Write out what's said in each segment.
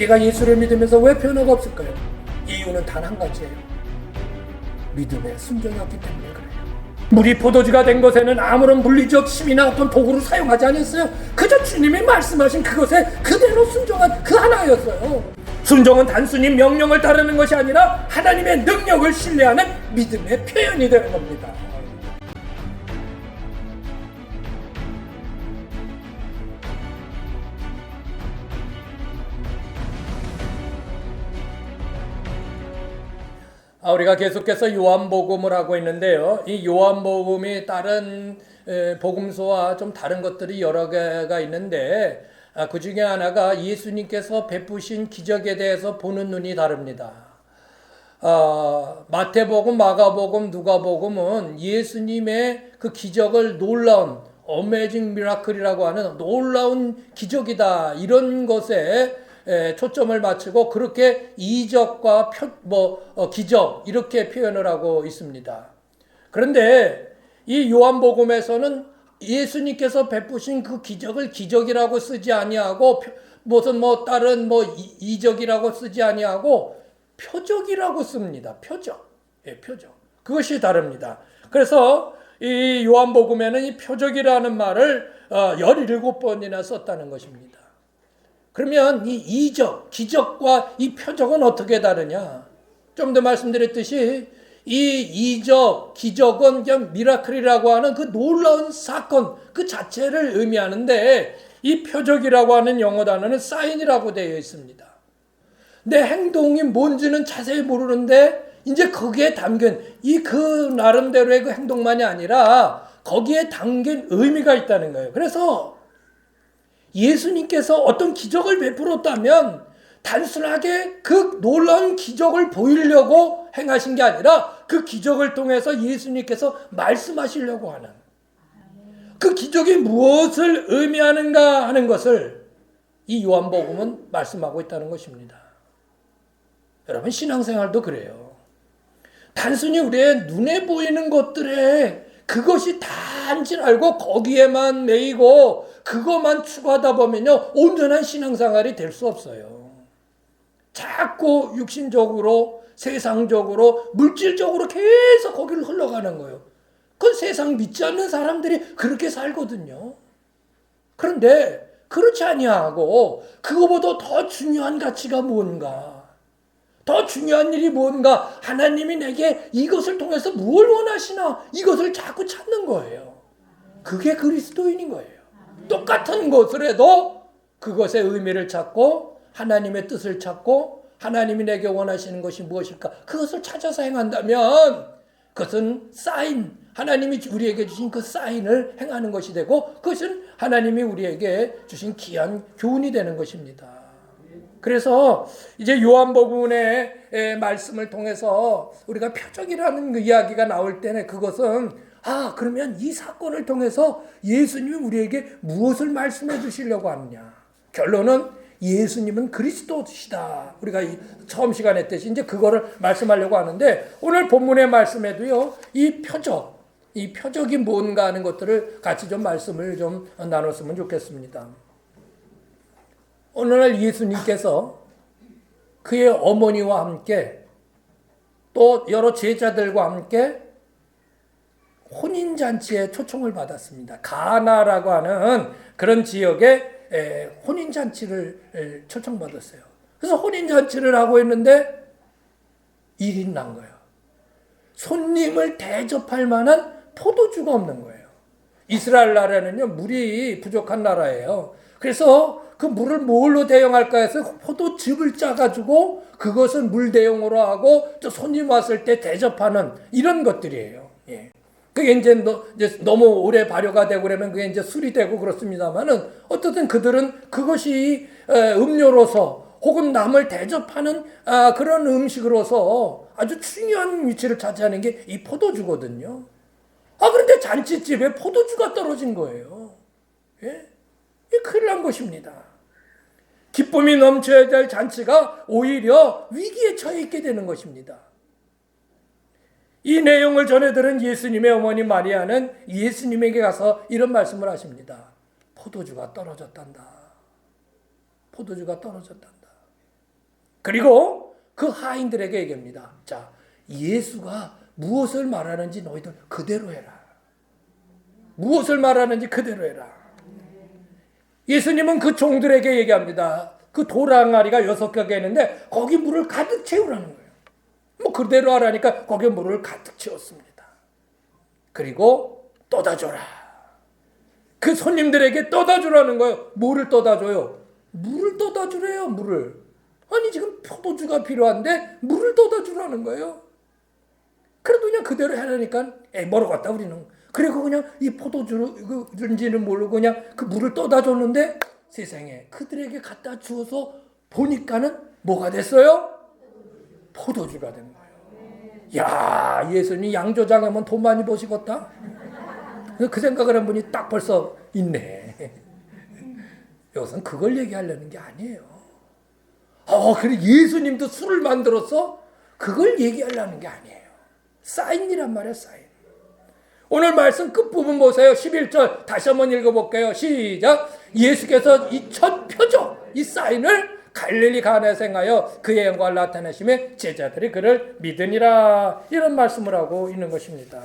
네가 예수를 믿으면서 왜 변화가 없을까요? 이유는 단 한 가지예요. 믿음에 순종했기 때문에 그래요. 물이 포도주가 된 것에는 아무런 물리적 힘이나 어떤 도구를 사용하지 않았어요. 그저 주님이 말씀하신 그것에 그대로 순종한 그 하나였어요. 순종은 단순히 명령을 따르는 것이 아니라 하나님의 능력을 신뢰하는 믿음의 표현이 되는 겁니다. 우리가 계속해서 요한복음을 하고 있는데요. 이 요한복음이 다른 에, 복음서와 좀 다른 것들이 여러 개가 있는데 아, 그 중에 하나가 예수님께서 베푸신 기적에 대해서 보는 눈이 다릅니다. 아, 마태복음, 마가복음, 누가복음은 예수님의 그 기적을 놀라운 어메이징 미라클이라고 하는 놀라운 기적이다 이런 것에 에, 초점을 맞추고 그렇게 이적과 표, 뭐 어, 기적 이렇게 표현을 하고 있습니다. 그런데 이 요한복음에서는 예수님께서 베푸신 그 기적을 기적이라고 쓰지 아니하고 표- 무슨 뭐 다른 뭐 이- 이적이라고 쓰지 아니하고 표적이라고 씁니다. 표적. 예, 표적. 그것이 다릅니다. 그래서 이 요한복음에는 이 표적이라는 말을 어, 17번이나 썼다는 것입니다. 그러면 이 이적, 기적과 이 표적은 어떻게 다르냐? 좀 더 말씀드렸듯이 이 이적, 기적은 그냥 미라클이라고 하는 그 놀라운 사건 그 자체를 의미하는데 이 표적이라고 하는 영어 단어는 사인이라고 되어 있습니다. 내 행동이 뭔지는 자세히 모르는데 이제 거기에 담긴 이 그 나름대로의 그 행동만이 아니라 거기에 담긴 의미가 있다는 거예요. 그래서 예수님께서 어떤 기적을 베풀었다면 단순하게 그 놀라운 기적을 보이려고 행하신 게 아니라 그 기적을 통해서 예수님께서 말씀하시려고 하는 그 기적이 무엇을 의미하는가 하는 것을 이 요한복음은 말씀하고 있다는 것입니다. 여러분 신앙생활도 그래요. 단순히 우리의 눈에 보이는 것들에 그것이 단지 알고 거기에만 매이고 그것만 추구하다 보면요 온전한 신앙생활이 될 수 없어요. 자꾸 육신적으로 세상적으로 물질적으로 계속 거기를 흘러가는 거예요. 그 세상 믿지 않는 사람들이 그렇게 살거든요. 그런데 그렇지 아니하고 그거보다 더 중요한 가치가 뭔가? 더 중요한 일이 뭔가? 하나님이 내게 이것을 통해서 무엇을 원하시나? 이것을 자꾸 찾는 거예요. 그게 그리스도인인 거예요. 똑같은 것을 해도 그것의 의미를 찾고 하나님의 뜻을 찾고 하나님이 내게 원하시는 것이 무엇일까? 그것을 찾아서 행한다면 그것은 사인, 하나님이 우리에게 주신 그 사인을 행하는 것이 되고 그것은 하나님이 우리에게 주신 귀한 교훈이 되는 것입니다. 그래서 이제 요한복음의 에, 말씀을 통해서 우리가 표적이라는 그 이야기가 나올 때는 그것은 아 그러면 이 사건을 통해서 예수님이 우리에게 무엇을 말씀해 주시려고 하느냐 결론은 예수님은 그리스도시다 우리가 이 처음 시간에 했듯이 이제 그거를 말씀하려고 하는데 오늘 본문의 말씀에도요 이 표적 이 표적이 뭔가 하는 것들을 같이 좀 말씀을 좀 나눴으면 좋겠습니다. 오늘날 예수님께서 그의 어머니와 함께 또 여러 제자들과 함께 혼인 잔치에 초청을 받았습니다. 가나라고 하는 그런 지역에 에, 혼인 잔치를 에, 초청받았어요. 그래서 혼인 잔치를 하고 있는데 일이 난 거예요. 손님을 대접할 만한 포도주가 없는 거예요. 이스라엘 나라는요, 물이 부족한 나라예요. 그래서 그 물을 뭘로 대용할까 해서 포도즙을 짜가지고 그것을 물 대용으로 하고 또 손님 왔을 때 대접하는 이런 것들이에요. 예. 그게 이제, 너, 이제 너무 오래 발효가 되고 그러면 그게 이제 술이 되고 그렇습니다만은 어떻든 그들은 그것이 에, 음료로서 혹은 남을 대접하는 아, 그런 음식으로서 아주 중요한 위치를 차지하는 게 이 포도주거든요. 아, 그런데 잔치집에 포도주가 떨어진 거예요. 예? 이 큰일 난 것입니다. 기쁨이 넘쳐야 될 잔치가 오히려 위기에 처해 있게 되는 것입니다. 이 내용을 전해 들은 예수님의 어머니 마리아는 예수님에게 가서 이런 말씀을 하십니다. 포도주가 떨어졌단다. 포도주가 떨어졌단다. 그리고 그 하인들에게 얘기합니다. 자, 예수가 무엇을 말하는지 너희들 그대로 해라. 무엇을 말하는지 그대로 해라. 예수님은 그 종들에게 얘기합니다. 그 도랑아리가 여섯 개가 있는데 거기 물을 가득 채우라는 거예요. 뭐 그대로 하라니까 거기에 물을 가득 채웠습니다. 그리고 떠다 줘라. 그 손님들에게 떠다 주라는 거예요. 뭐를 떠다 줘요? 물을 떠다 주래요, 물을. 아니 지금 포도주가 필요한데 물을 떠다 주라는 거예요. 그래도 그냥 그대로 하려니까 에 멀어 갔다 우리는. 그리고 그냥 이 포도주인지는 모르고 그냥 그 물을 떠다 줬는데 세상에 그들에게 갖다 주어서 보니까는 뭐가 됐어요? 포도주가 된 거예요. 야 예수님 양조장 하면 돈 많이 버시겠다. 그 생각을 한 분이 딱 벌써 있네. 여기서는 그걸 얘기하려는 게 아니에요. 어, 그래 예수님도 술을 만들어서 그걸 얘기하려는 게 아니에요. 사인이란 말이에요, 사인. 오늘 말씀 끝부분 보세요. 11절 다시 한번 읽어볼게요. 시작. 예수께서 이 첫 표적, 이 사인을 갈릴리 가나에서 행하여 그의 영광을 나타내심에 제자들이 그를 믿으니라. 이런 말씀을 하고 있는 것입니다.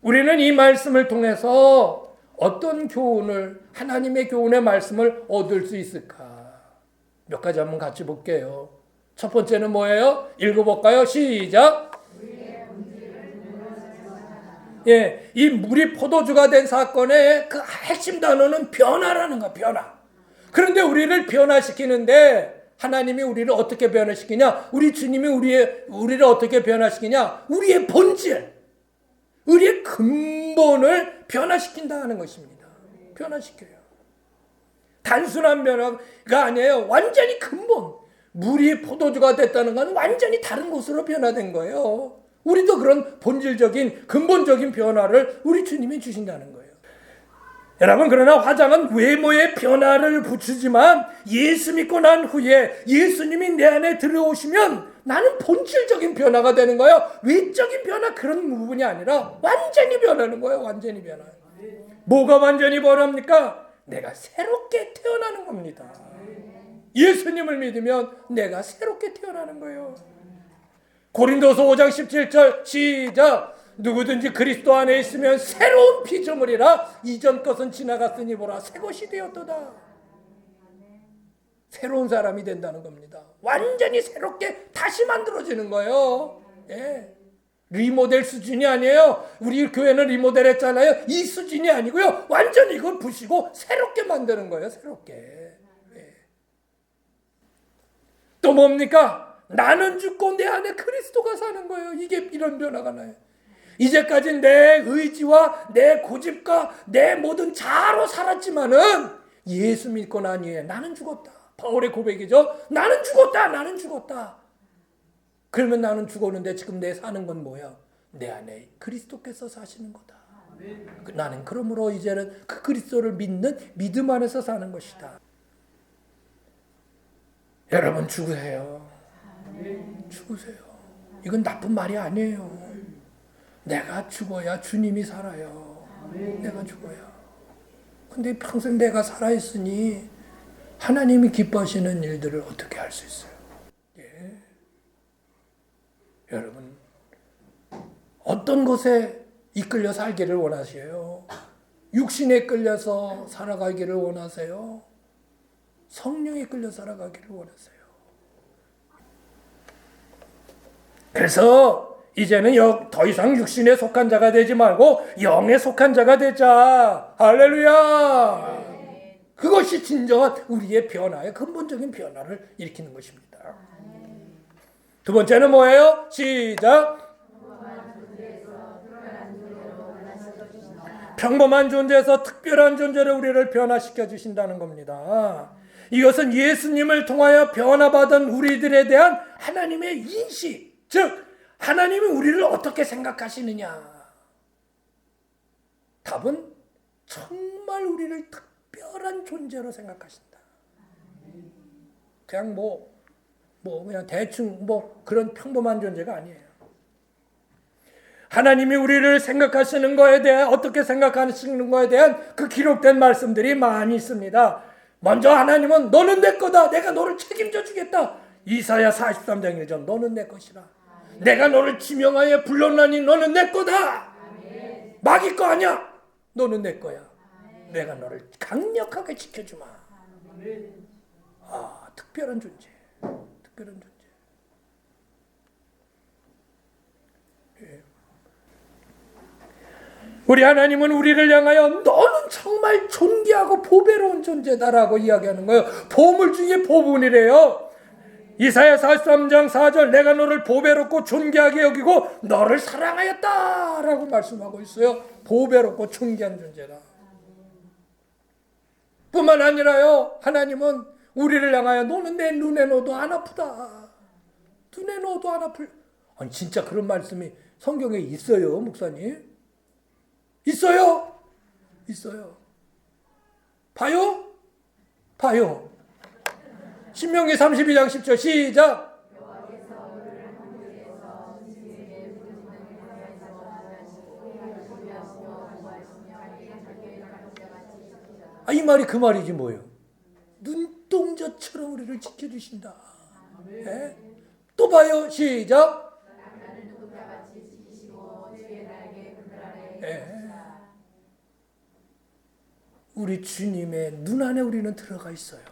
우리는 이 말씀을 통해서 어떤 교훈을, 하나님의 교훈의 말씀을 얻을 수 있을까? 몇 가지 한번 같이 볼게요. 첫 번째는 뭐예요? 읽어볼까요? 시작. 예, 이 물이 포도주가 된 사건의 그 핵심 단어는 변화라는 거, 변화. 그런데 우리를 변화시키는데 하나님이 우리를 어떻게 변화시키냐? 우리 주님이 우리의 우리를 어떻게 변화시키냐? 우리의 본질, 우리의 근본을 변화시킨다는 것입니다. 변화시켜요. 단순한 변화가 아니에요. 완전히 근본. 물이 포도주가 됐다는 건 완전히 다른 곳으로 변화된 거예요. 우리도 그런 본질적인 근본적인 변화를 우리 주님이 주신다는 거예요. 여러분 그러나 화장은 외모의 변화를 붙이지만 예수 믿고 난 후에 예수님이 내 안에 들어오시면 나는 본질적인 변화가 되는 거예요. 외적인 변화 그런 부분이 아니라 완전히 변하는 거예요. 완전히 변화. 뭐가 완전히 변합니까? 내가 새롭게 태어나는 겁니다. 예수님을 믿으면 내가 새롭게 태어나는 거예요. 고린도서 5장 17절 시작 누구든지 그리스도 안에 있으면 새로운 피조물이라 이전 것은 지나갔으니 보라 새 것이 되었도다. 새로운 사람이 된다는 겁니다. 완전히 새롭게 다시 만들어지는 거예요. 예. 리모델 수준이 아니에요. 우리 교회는 리모델 했잖아요. 이 수준이 아니고요. 완전히 이걸 부시고 새롭게 만드는 거예요. 새롭게. 예. 또 뭡니까? 나는 죽고 내 안에 그리스도가 사는 거예요. 이게 이런 변화가 나요. 이제까지 내 의지와 내 고집과 내 모든 자로 살았지만은 예수 믿고 난 이후에 나는 죽었다. 바울의 고백이죠. 나는 죽었다. 나는 죽었다. 그러면 나는 죽었는데 지금 내 사는 건 뭐야? 내 안에 그리스도께서 사시는 거다. 그 나는 그러므로 이제는 그 그리스도를 믿는 믿음 안에서 사는 것이다. 여러분 죽으세요. 죽으세요. 이건 나쁜 말이 아니에요. 내가 죽어야 주님이 살아요. 내가 죽어야. 근데 평생 내가 살아있으니 하나님이 기뻐하시는 일들을 어떻게 할 수 있어요? 예. 여러분, 어떤 것에 이끌려 살기를 원하세요? 육신에 끌려서 살아가기를 원하세요? 성령에 끌려 살아가기를 원하세요? 그래서 이제는 더 이상 육신에 속한 자가 되지 말고 영에 속한 자가 되자. 할렐루야. 그것이 진정한 우리의 변화의 근본적인 변화를 일으키는 것입니다. 두 번째는 뭐예요? 시작. 평범한 존재에서 특별한 존재를 우리를 변화시켜 주신다는 겁니다. 이것은 예수님을 통하여 변화받은 우리들에 대한 하나님의 인식, 즉 하나님이 우리를 어떻게 생각하시느냐? 답은 정말 우리를 특별한 존재로 생각하신다. 그냥 뭐, 뭐, 그냥 대충 뭐 그런 평범한 존재가 아니에요. 하나님이 우리를 생각하시는 거에 대해 어떻게 생각하시는 거에 대한 그 기록된 말씀들이 많이 있습니다. 먼저 하나님은 너는 내 거다. 내가 너를 책임져 주겠다. 이사야 43장 1절 너는 내 것이라. 내가 너를 지명하여 불렀나니 너는 내 거다. 마귀 거 아니야. 너는 내 거야. 내가 너를 강력하게 지켜주마. 아, 특별한 존재. 특별한 존재. 예. 우리 하나님은 우리를 향하여 너는 정말 존귀하고 보배로운 존재다라고 이야기하는 거예요. 보물 중에 보분이래요. 이사야 43장 4절 내가 너를 보배롭고 존귀하게 여기고 너를 사랑하였다 라고 말씀하고 있어요. 보배롭고 존귀한 존재다. 뿐만 아니라요. 하나님은 우리를 향하여 너는 내 눈에 넣어도 안 아프다. 눈에 넣어도 안 아플. 아니 진짜 그런 말씀이 성경에 있어요, 목사님? 있어요? 있어요. 봐요? 봐요. 신명기 32장 10절 시작. 아, 이 말이 그 말이지 뭐예요. 눈동자처럼 우리를 지켜주신다. 예? 또 봐요. 시작. 예. 우리 주님의 눈 안에 우리는 들어가 있어요.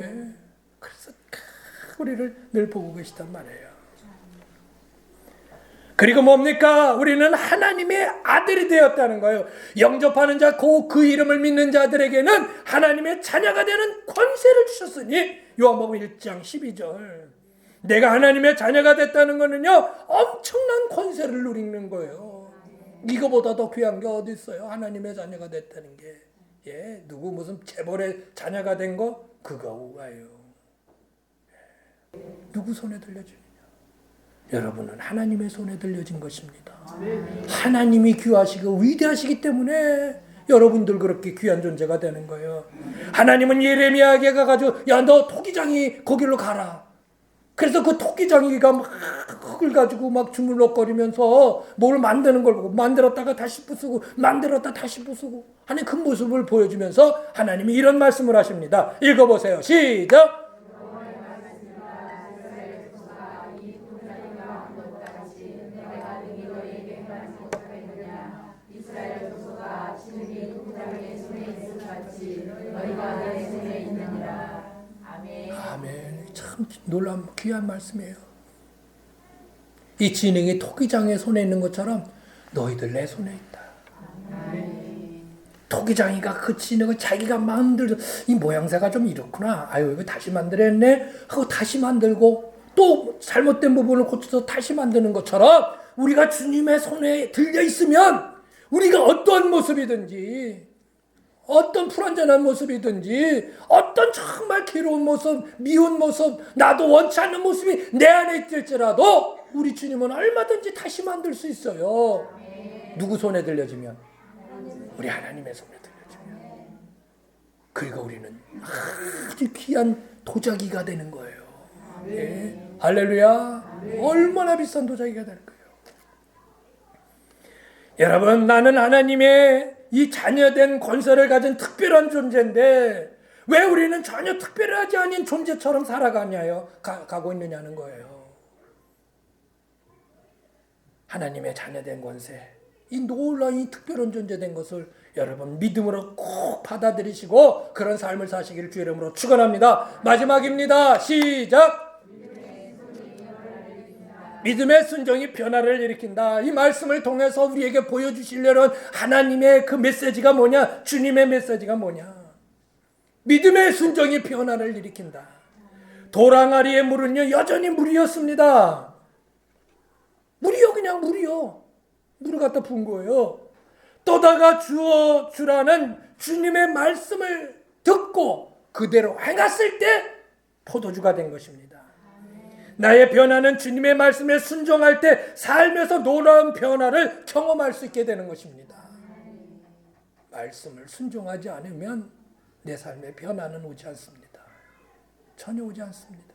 예. 우리를 늘 보고 계시단 말이에요. 그리고 뭡니까? 우리는 하나님의 아들이 되었다는 거예요. 영접하는 자, 그, 그 이름을 믿는 자들에게는 하나님의 자녀가 되는 권세를 주셨으니 요한복음 1장 12절. 내가 하나님의 자녀가 됐다는 거는요, 엄청난 권세를 누리는 거예요. 이거보다 더 귀한 게 어디 있어요? 하나님의 자녀가 됐다는 게. 예, 누구 무슨 재벌의 자녀가 된 거? 그거 우아예요. 예. 누구 손에 들려주느냐? 여러분은 하나님의 손에 들려진 것입니다. 하나님이 귀하시고 위대하시기 때문에 여러분들 그렇게 귀한 존재가 되는 거예요. 하나님은 예레미야에게 가가지고 야 너 토기장이 거기로 가라. 그래서 그 토끼장이가 막 흙을 가지고 막 주물럭거리면서 뭘 만드는 걸 보고 만들었다가 다시 부수고 만들었다 다시 부수고 하는 그 모습을 보여주면서 하나님이 이런 말씀을 하십니다. 읽어보세요. 시작. 아멘. 참 놀라운 귀한 말씀이에요. 이 진행이 토기장의 손에 있는 것처럼 너희들 내 손에 있다. 토기장이가 그 진행을 자기가 만들어 이 모양새가 좀 이렇구나. 아유 이거 다시 만들었네. 하고 다시 만들고 또 잘못된 부분을 고쳐서 다시 만드는 것처럼 우리가 주님의 손에 들려 있으면 우리가 어떤 모습이든지 어떤 불완전한 모습이든지 어떤 정말 괴로운 모습, 미운 모습, 나도 원치 않는 모습이 내 안에 있을지라도 우리 주님은 얼마든지 다시 만들 수 있어요. 누구 손에 들려지면? 우리 하나님의 손에 들려지면. 그리고 우리는 아주 귀한 도자기가 되는 거예요. 예. 할렐루야. 얼마나 비싼 도자기가 될 거예요. 여러분, 나는 하나님의 이 자녀된 권세를 가진 특별한 존재인데 왜 우리는 전혀 특별하지 않은 존재처럼 살아가냐요? 가, 가고 있느냐는 거예요. 하나님의 자녀된 권세, 이 놀라운 이 특별한 존재된 것을 여러분 믿음으로 꼭 받아들이시고 그런 삶을 사시기를 주의 이름으로 축원합니다. 마지막입니다. 시작. 믿음의 순종이 변화를 일으킨다. 이 말씀을 통해서 우리에게 보여주시려는 하나님의 그 메시지가 뭐냐? 주님의 메시지가 뭐냐? 믿음의 순종이 변화를 일으킨다. 도랑아리의 물은요, 여전히 물이었습니다. 물이요, 그냥 물이요. 물을 갖다 푼 거예요. 떠다가 주어 주라는 주님의 말씀을 듣고 그대로 행했을 때 포도주가 된 것입니다. 나의 변화는 주님의 말씀에 순종할 때 삶에서 놀라운 변화를 경험할 수 있게 되는 것입니다. 말씀을 순종하지 않으면 내 삶에 변화는 오지 않습니다. 전혀 오지 않습니다.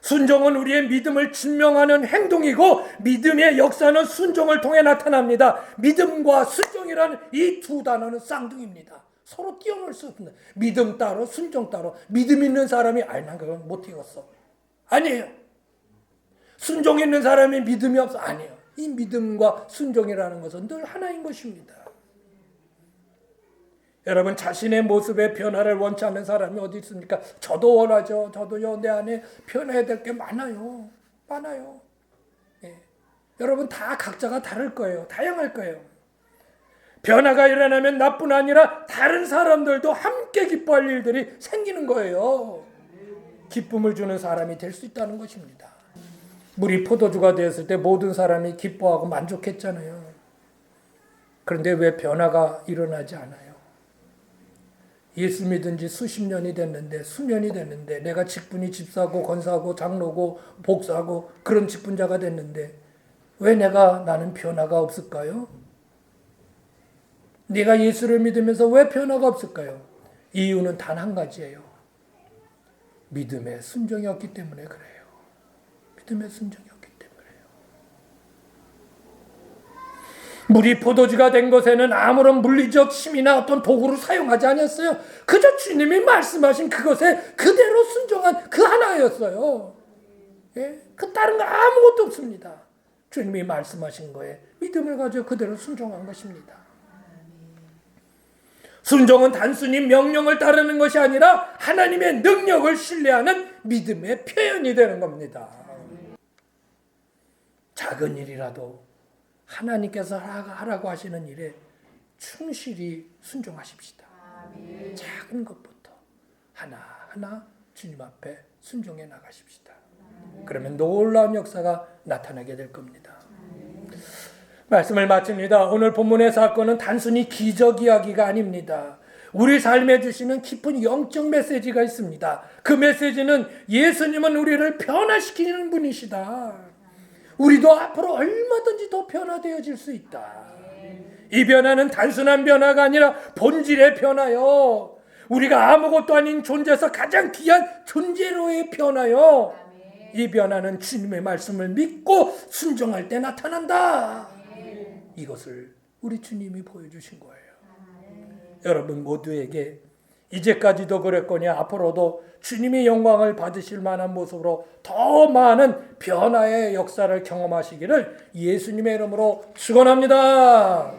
순종은 우리의 믿음을 증명하는 행동이고 믿음의 역사는 순종을 통해 나타납니다. 믿음과 순종이라는 이 두 단어는 쌍둥이입니다. 서로 뛰어놀 수 없는 믿음 따로 순종 따로 믿음 있는 사람이 아니 난 그건 못 이겼어 아니에요 순종 있는 사람이 믿음이 없어 아니에요 이 믿음과 순종이라는 것은 늘 하나인 것입니다 여러분 자신의 모습의 변화를 원치 않는 사람이 어디 있습니까? 저도 원하죠. 저도요 내 안에 변해야 될 게 많아요. 많아요. 예. 여러분 다 각자가 다를 거예요. 다양할 거예요. 변화가 일어나면 나뿐 아니라 다른 사람들도 함께 기뻐할 일들이 생기는 거예요. 기쁨을 주는 사람이 될 수 있다는 것입니다. 물이 포도주가 되었을 때 모든 사람이 기뻐하고 만족했잖아요. 그런데 왜 변화가 일어나지 않아요? 예수 믿은 지 수십 년이 됐는데 수년이 됐는데 내가 직분이 집사고 권사고 장로고 복사고 그런 직분자가 됐는데 왜 내가 나는 변화가 없을까요? 네가 예수를 믿으면서 왜 변화가 없을까요? 이유는 단 한 가지예요. 믿음의 순종이 없기 때문에 그래요. 믿음의 순종이 없기 때문에요. 물이 포도주가 된 것에는 아무런 물리적 힘이나 어떤 도구를 사용하지 않았어요. 그저 주님이 말씀하신 그것에 그대로 순종한 그 하나였어요. 예? 그 다른 거 아무것도 없습니다. 주님이 말씀하신 거에 믿음을 가지고 그대로 순종한 것입니다. 순종은 단순히 명령을 따르는 것이 아니라 하나님의 능력을 신뢰하는 믿음의 표현이 되는 겁니다. 작은 일이라도 하나님께서 하라고 하시는 일에 충실히 순종하십시다. 작은 것부터 하나하나 주님 앞에 순종해 나가십시다. 그러면 놀라운 역사가 나타나게 될 겁니다. 말씀을 마칩니다. 오늘 본문의 사건은 단순히 기적 이야기가 아닙니다. 우리 삶에 주시는 깊은 영적 메시지가 있습니다. 그 메시지는 예수님은 우리를 변화시키는 분이시다. 우리도 앞으로 얼마든지 더 변화되어질 수 있다. 이 변화는 단순한 변화가 아니라 본질의 변화요. 우리가 아무것도 아닌 존재에서 가장 귀한 존재로의 변화요. 이 변화는 주님의 말씀을 믿고 순종할 때 나타난다. 이것을 우리 주님이 보여주신 거예요. 여러분 모두에게 이제까지도 그랬거니 앞으로도 주님이 영광을 받으실 만한 모습으로 더 많은 변화의 역사를 경험하시기를 예수님의 이름으로 축원합니다.